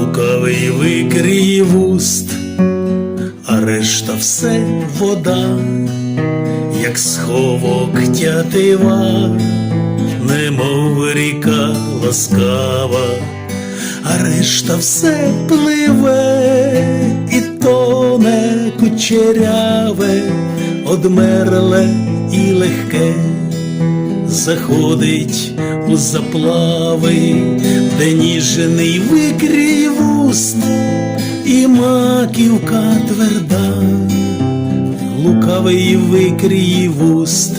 Лукавий викриє вуст, а решта все вода, як сховок тятива, немов ріка ласкава, а решта все пливе і тоне кучеряве, одмерле і легке заходить у заплави, де ніжений викрій вуст, і маківка тверда, лукавий викрій вуст,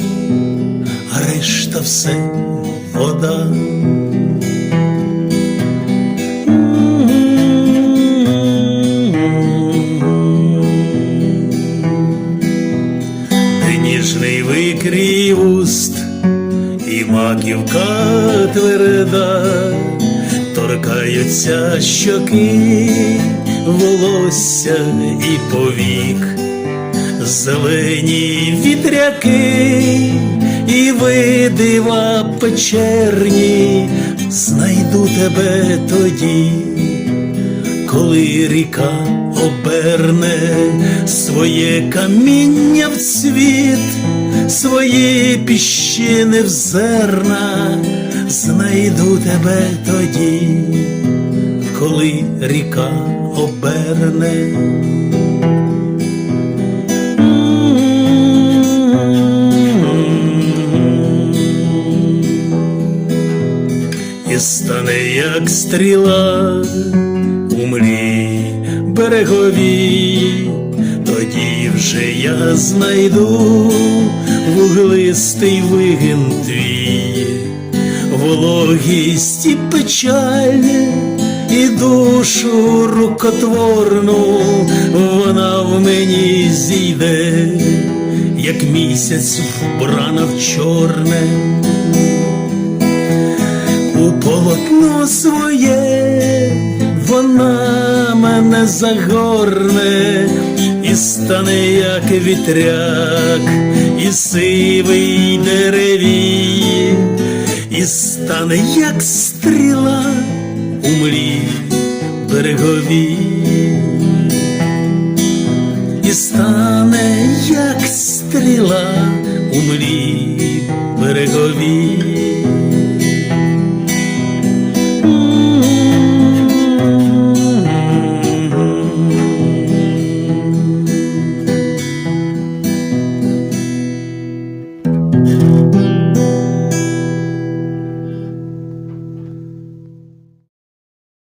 а решта все вода. Ніжний уст і маківка тверда, торкаються щоки, волосся і повік, зелені вітряки і видива печерні, знайду тебе тоді коли ріка оберне своє каміння в цвіт, свої піщини в зерна, знайду тебе тоді, коли ріка оберне. І стане як стріла у берегові, тоді вже я знайду вуглистий вигин твій, вологість і печаль, і душу рукотворну, вона в мені зійде, як місяць вбрана в чорне. У полотно своє, вона мене загорне і стане, як вітряк, і сивий деревій, і стане, як стріла у млі береговій, і стане, як стріла у млі.